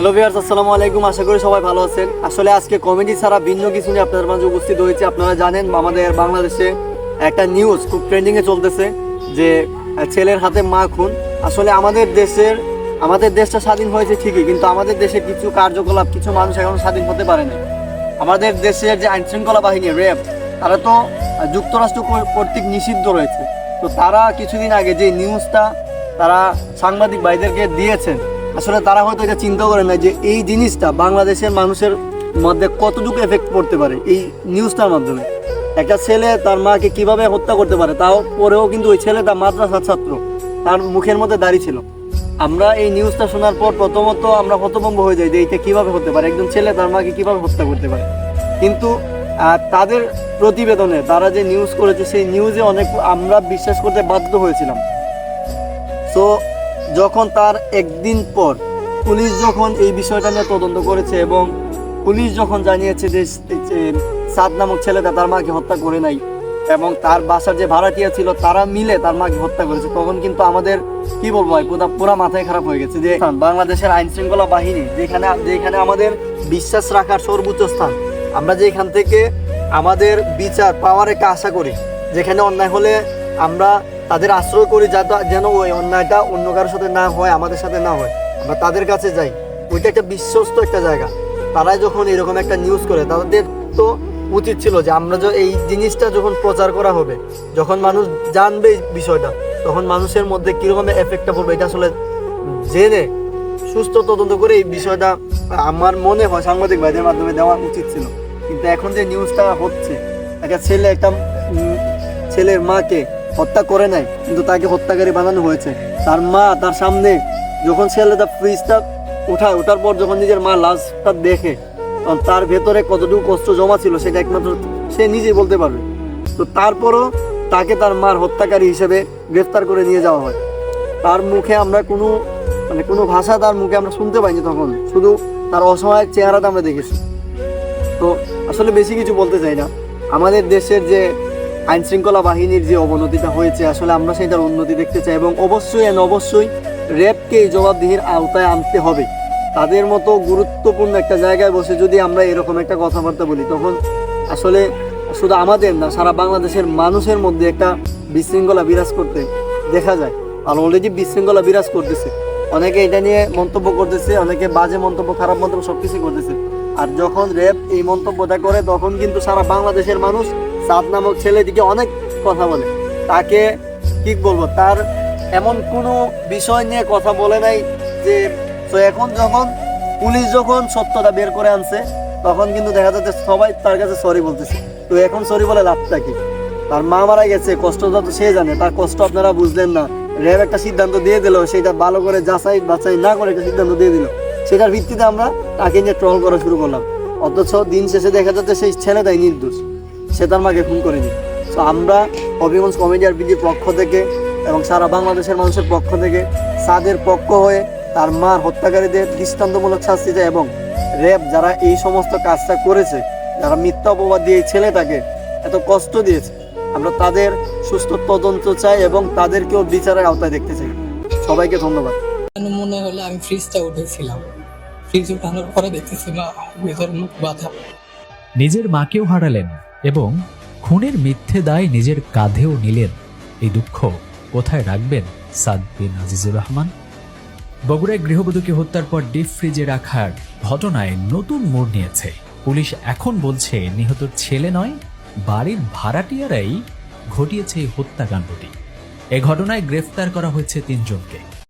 Hello viewers আসসালামু আলাইকুম। আশা করি সবাই ভালো আছেন। আসলে আজকে কমেডি ছাড়া ভিন্ন কিছু নিয়ে আপনাদের মাঝে উপস্থিত হয়েছে। আপনারা জানেন, আমাদের বাংলাদেশে একটা নিউজ খুব ট্রেন্ডিংয়ে চলতেছে, যে ছেলের হাতে মা খুন। আসলে আমাদের দেশের, আমাদের দেশটা স্বাধীন হয়েছে ঠিকই, কিন্তু আমাদের দেশে কিছু কার্যকলাপ, কিছু মানুষ এখনও স্বাধীন হতে পারে না আমাদের দেশের যে আইন শৃঙ্খলা বাহিনী, র্যাব, তারা তো যুক্তরাষ্ট্র কর্তৃক নিষিদ্ধ রয়েছে। তো তারা কিছুদিন আগে যে নিউজটা তারা সাংবাদিক ভাইদেরকে দিয়েছেন আসলে তারা হয়তো এটা চিন্তা করে না যে এই জিনিসটা বাংলাদেশের মানুষের মধ্যে কতটুকু এফেক্ট পড়তে পারে এই নিউজটার মাধ্যমে। একটা ছেলে তার মাকে কীভাবে হত্যা করতে পারে, তাও পরেও কিন্তু ওই ছেলেটা মাদ্রাসার ছাত্র। তার মুখের মধ্যে দাঁড়িয়ে ছিল। আমরা এই নিউজটা শোনার পর প্রথমত আমরা হতভম্ব হয়ে যাই যে এটা কীভাবে হতে পারে, একজন ছেলে তার মাকে কীভাবে হত্যা করতে পারে। কিন্তু তাদের প্রতিবেদনে তারা যে নিউজ করেছে, সেই নিউজে অনেক আমরা বিশ্বাস করতে বাধ্য হয়েছিলাম। সো যখন তার একদিন পর পুলিশ যখন এই বিষয়টা নিয়ে তদন্ত করেছে এবং পুলিশ যখন জানিয়েছে যে সাদ নামক ছেলেটা তার মাকে হত্যা করে নাই এবং তার বাসার যে ভাড়াটিয়া ছিল তারা মিলে তার মাকে হত্যা করেছে, তখন কিন্তু আমাদের, কি বলব ভাই, পুরা পুরা মাথায় খারাপ হয়ে গেছে যে বাংলাদেশের আইন শৃঙ্খলা বাহিনী যেখানে যেখানে আমাদের বিশ্বাস রাখার সর্বোচ্চ স্থান, আমরা যে এখান থেকে আমাদের বিচার পাওয়ার একটা আশা করি, যেখানে অন্যায় হলে আমরা তাদের আশ্রয় করি যাতে যেন ওই অন্যায়টা অন্য কারোর সাথে না হয়, আমাদের সাথে না হয়। আমরা তাদের কাছে যাই। ওইটা একটা বিশ্বস্ত একটা জায়গা। তারাই যখন এরকম একটা নিউজ করে, তাদের তো উচিত ছিল যে আমরা যে এই জিনিসটা যখন প্রচার করা হবে, যখন মানুষ জানবে এই বিষয়টা, তখন মানুষের মধ্যে কীরকম এফেক্টটা পড়বে, এটা আসলে জেনে সুস্থ তদন্ত করে এই বিষয়টা আমার মনে হয় সাংবাদিক ভাইদের মাধ্যমে দেওয়া উচিত ছিল। কিন্তু এখন যে নিউজটা হচ্ছে, একটা ছেলে, একটা ছেলের মাকে হত্যা করে নাই, কিন্তু তাকে হত্যাকারী বানানো হয়েছে। তার মা তার সামনে যখন ছেলেটা ফ্রিজটা উঠায়, ওঠার পর যখন নিজের মা লাশটা দেখে, তখন তার ভেতরে কতটুকু কষ্ট জমা ছিল সেটা একমাত্র সে নিজেই বলতে পারবে। তো তারপরও তাকে তার মার হত্যাকারী হিসেবে গ্রেফতার করে নিয়ে যাওয়া হয়। তার মুখে আমরা কোনো মানে কোনো ভাষা তার মুখে আমরা শুনতে পাইনি তখন, শুধু তার অসহায় চেহারাটা আমরা দেখেছি। তো আসলে বেশি কিছু বলতে চাই না। আমাদের দেশের যে আইন শৃঙ্খলা বাহিনীর যে অবনতিটা হয়েছে, আসলে আমরা সেটার উন্নতি দেখতে চাই এবং অবশ্যই and অবশ্যই র্যাবকে এই জবাবদিহির আওতায় আনতে হবে। তাদের মতো গুরুত্বপূর্ণ একটা জায়গায় বসে যদি আমরা এরকম একটা কথাবার্তা বলি, তখন আসলে শুধু আমাদের না, সারা বাংলাদেশের মানুষের মধ্যে একটা বিশৃঙ্খলা বিরাজ করতে দেখা যায়। আর অলরেডি বিশৃঙ্খলা বিরাজ করতেছে। অনেকে এটা নিয়ে মন্তব্য করতেছে, অনেকে বাজে মন্তব্য, খারাপ মন্তব্য সব কিছুই করতেছে। আর যখন র্যাব এই মন্তব্যটা করে, তখন কিন্তু সারা বাংলাদেশের মানুষ সাদ নামক ছেলেটিকে অনেক কথা বলে। তাকে কি বলব? তার এমন কোনো বিষয় নিয়ে কথা বলে নাই যে, তো এখন যখন পুলিশ যখন সত্যটা বের করে আনছে, তখন কিন্তু দেখা যাচ্ছে সবাই তার কাছে সরি বলতেছে। তো এখন সরি বলে লাভটা কি? তার মা মারা গেছে কষ্টটা তো সে জানে, তার কষ্ট আপনারা বুঝলেন না। র্যাব একটা সিদ্ধান্ত দিয়ে দিল, সেটা ভালো করে যাচাই বাছাই না করে একটা সিদ্ধান্ত দিয়ে দিল। সেটার ভিত্তিতে আমরা তাকে নিয়ে ট্রল করা শুরু করলাম। অথচ দিন শেষে দেখা যাচ্ছে সেই ছেলেটাই নির্দোষ। সে তার মাকে খুন করেনি। তো আমরা হবিগঞ্জ কমেডি আর বিডির পক্ষ থেকে এবং সারা বাংলাদেশের মানুষের পক্ষ থেকে সাদের পক্ষ হয়ে তার মার হত্যাকারীদের দৃষ্টান্তমূলক শাস্তি চাই এবং র্যাব যারা এই সমস্ত কাজটা করেছে যারা মিথ্যা অপবাদ দিয়ে ছেলেটাকে এত কষ্ট দিয়েছে আমরা তাদের সুস্থ তদন্ত চাই এবং তাদেরকেও বিচারের আওতায় দেখতে চাই। সবাইকে ধন্যবাদ। মনে হলো আমি ফ্রিজটা উঠেছিলাম। ফ্রিজ উঠানোর পরে দেখতেছি মা ভেতর মুখ বাঁধা। নিজের মাকেও হারালেন। এবং খুনের মিথ্যে দায় নিজের কাঁধেও নিলেন। এই দুঃখ কোথায় রাখবেন সাদ বিন আজিজুর রহমান? বগুড়ায় গৃহবধূকে হত্যার পর ডিপ ফ্রিজে রাখার ঘটনায় নতুন মোড় নিয়েছে। পুলিশ এখন বলছে, নিহত ছেলে নয়, বাড়ির ভাড়াটিয়ারাই ঘটিয়েছে এই হত্যাকাণ্ডটি। এ ঘটনায় গ্রেফতার করা হয়েছে তিনজনকে।